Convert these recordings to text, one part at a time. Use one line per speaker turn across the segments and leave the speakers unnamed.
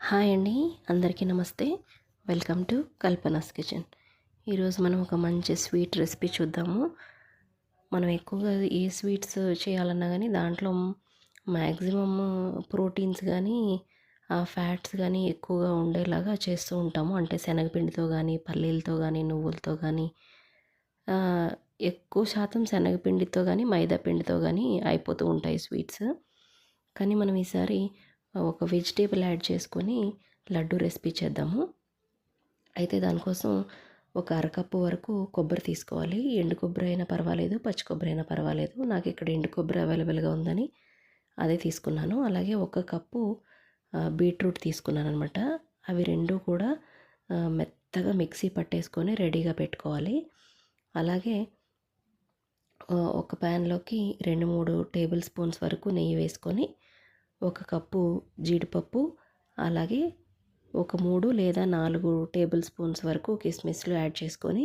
Hi అండి అందరికీ నమస్తే. Welcome to Kalpana's kitchen. ఈరోజు మనం ఒక మంచి స్వీట్ రెసిపీ చూద్దాము. మనం ఎక్కువగా ఏ స్వీట్స్ చేయాలన్నా కానీ దాంట్లో మ్యాక్సిమమ్ ప్రోటీన్స్ కానీ ఫ్యాట్స్ కానీ ఎక్కువగా ఉండేలాగా చేస్తూ ఉంటాము. అంటే శనగపిండితో కానీ పల్లీలతో కానీ నువ్వులతో కానీ ఎక్కువ శాతం శనగపిండితో కానీ మైదా పిండితో కానీ అయిపోతూ ఉంటాయి స్వీట్స్. కానీ మనం ఈసారి ఒక వెజిటేబుల్ యాడ్ చేసుకొని లడ్డు రెసిపీ చేద్దాము. అయితే దానికోసం ఒక అరకప్పు వరకు కొబ్బరి తీసుకోవాలి. ఎండు కొబ్బరి అయినా పర్వాలేదు పచ్చి కొబ్బరి అయినా పర్వాలేదు. నాకు ఇక్కడ ఎండు కొబ్బరి అవైలబుల్గా ఉందని అదే తీసుకున్నాను. అలాగే ఒక కప్పు బీట్రూట్ తీసుకున్నాను అనమాట అవి రెండు కూడా మెత్తగా మిక్సీ పట్టేసుకొని రెడీగా పెట్టుకోవాలి. అలాగే ఒక ప్యాన్లోకి రెండు మూడు టేబుల్ స్పూన్స్ వరకు నెయ్యి వేసుకొని ఒక కప్పు జీడిపప్పు అలాగే ఒక మూడు లేదా నాలుగు టేబుల్ స్పూన్స్ వరకు కిస్మిస్లు యాడ్ చేసుకొని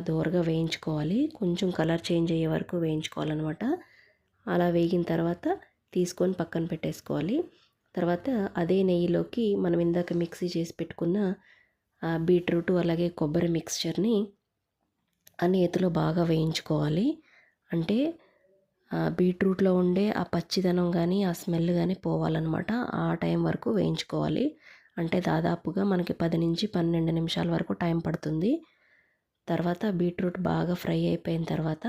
దోరగా వేయించుకోవాలి. కొంచెం కలర్ చేంజ్ అయ్యే వరకు వేయించుకోవాలన్నమాట. అలా వేగిన తర్వాత తీసుకొని పక్కన పెట్టేసుకోవాలి. తర్వాత అదే నెయ్యిలోకి మనం ఇందాక మిక్సీ చేసి పెట్టుకున్న బీట్రూట్ అలాగే కొబ్బరి మిక్స్చర్ని ఆ నేతిలో బాగా వేయించుకోవాలి. అంటే బీట్రూట్లో ఉండే ఆ పచ్చిదనం కానీ ఆ స్మెల్ కానీ పోవాలన్నమాట. ఆ టైం వరకు వేయించుకోవాలి. అంటే దాదాపుగా మనకి పది నుంచి పన్నెండు నిమిషాల వరకు టైం పడుతుంది. తర్వాత బీట్రూట్ బాగా ఫ్రై అయిపోయిన తర్వాత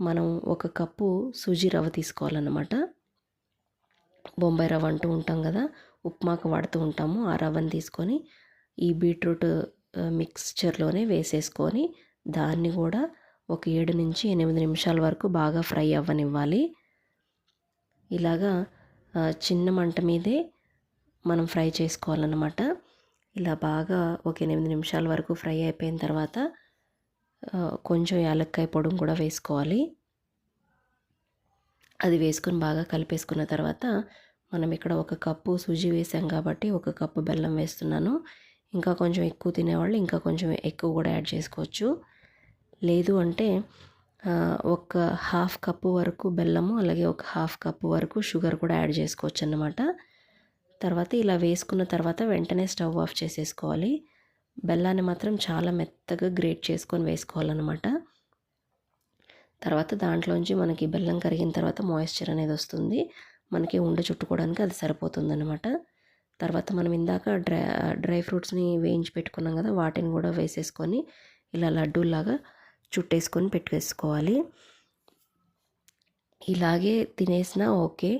మనం ఒక కప్పు సూజీ రవ్వ తీసుకోవాలన్నమాట. బొంబాయి రవ్వ అంటూ ఉంటాం కదా ఉప్మాకు వాడుతూ ఉంటాము. ఆ రవ్వని తీసుకొని ఈ బీట్రూట్ మిక్స్చర్లోనే వేసేసుకొని దాన్ని కూడా ఒక ఏడు నుంచి ఎనిమిది నిమిషాల వరకు బాగా ఫ్రై అవ్వనివ్వాలి. ఇలాగా చిన్న మంట మీదే మనం ఫ్రై చేసుకోవాలన్నమాట. ఇలా బాగా ఒక ఎనిమిది నిమిషాల వరకు ఫ్రై అయిపోయిన తర్వాత కొంచెం యాలక్కాయ పొడి కూడా వేసుకోవాలి. అది వేసుకొని బాగా కలిపేసుకున్న తర్వాత మనం ఇక్కడ ఒక కప్పు సూజీ వేసాం కాబట్టి ఒక కప్పు బెల్లం వేస్తున్నాను. ఇంకా కొంచెం ఎక్కువ తినేవాళ్ళు ఇంకా కొంచెం ఎక్కువ కూడా యాడ్ చేసుకోవచ్చు. లేదు అంటే ఒక హాఫ్ కప్పు వరకు బెల్లము అలాగే ఒక హాఫ్ కప్పు వరకు షుగర్ కూడా యాడ్ చేసుకోవచ్చు అన్నమాట తర్వాత ఇలా వేసుకున్న తర్వాత వెంటనే స్టవ్ ఆఫ్ చేసేసుకోవాలి. బెల్లాన్ని మాత్రం చాలా మెత్తగా గ్రేట్ చేసుకొని వేసుకోవాలన్నమాట. తర్వాత దాంట్లోంచి మనకి బెల్లం కరిగిన తర్వాత మాయిశ్చర్ అనేది వస్తుంది. మనకి ఉండ చుట్టుకోవడానికి అది సరిపోతుంది అన్నమాట తర్వాత మనం ఇందాక డ్రై డ్రై ఫ్రూట్స్ని వేయించి పెట్టుకున్నాం కదా వాటిని కూడా వేసేసుకొని ఇలా లడ్డూలాగా చుట్టేసుకొని పెట్టుకేసుకోవాలి ఇలాగే తినేసినా ఓకే.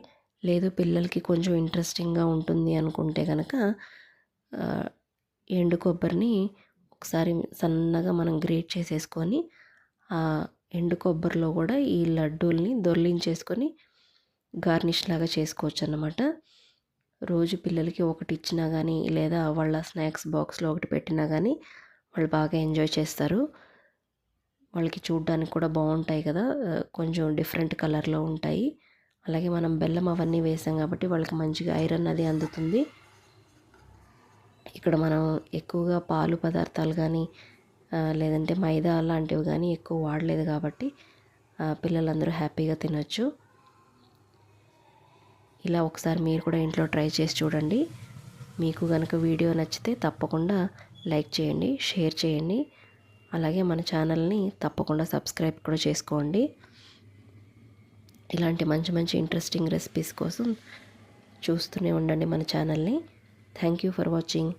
లేదు పిల్లలకి కొంచెం ఇంట్రెస్టింగ్గా ఉంటుంది అనుకుంటే కనుక ఎండు కొబ్బరిని ఒకసారి సన్నగా మనం గ్రేట్ చేసేసుకొని ఆ ఎండు కొబ్బరిలో కూడా ఈ లడ్డూల్ని దొర్లించేసుకొని గార్నిష్ లాగా చేసుకోవచ్చు అన్నమాట రోజు పిల్లలకి ఒకటి ఇచ్చినా కానీ లేదా వాళ్ళ స్నాక్స్ బాక్స్లో ఒకటి పెట్టినా కానీ వాళ్ళు బాగా ఎంజాయ్ చేస్తారు. వాళ్ళకి చూడడానికి కూడా బాగుంటాయి కదా. కొంచెం డిఫరెంట్ కలర్లో ఉంటాయి. అలాగే మనం బెల్లం అవన్నీ వేసాం కాబట్టి వాళ్ళకి మంచిగా ఐరన్ అది అందుతుంది. ఇక్కడ మనం ఎక్కువగా పాలు పదార్థాలు కానీ లేదంటే మైదా లాంటివి కానీ ఎక్కువ వాడలేదు కాబట్టి పిల్లలందరూ హ్యాపీగా తినొచ్చు. ఇలా ఒకసారి మీరు కూడా ఇంట్లో ట్రై చేసి చూడండి. మీకు కనుక వీడియో నచ్చితే తప్పకుండా లైక్ చేయండి షేర్ చేయండి. అలాగే మన ఛానల్ని తప్పకుండా సబ్స్క్రైబ్ కూడా చేసుకోండి. ఇలాంటి మంచి మంచి ఇంట్రెస్టింగ్ రెసిపీస్ కోసం చూస్తూనే ఉండండి మన ఛానల్ని. Thank you for watching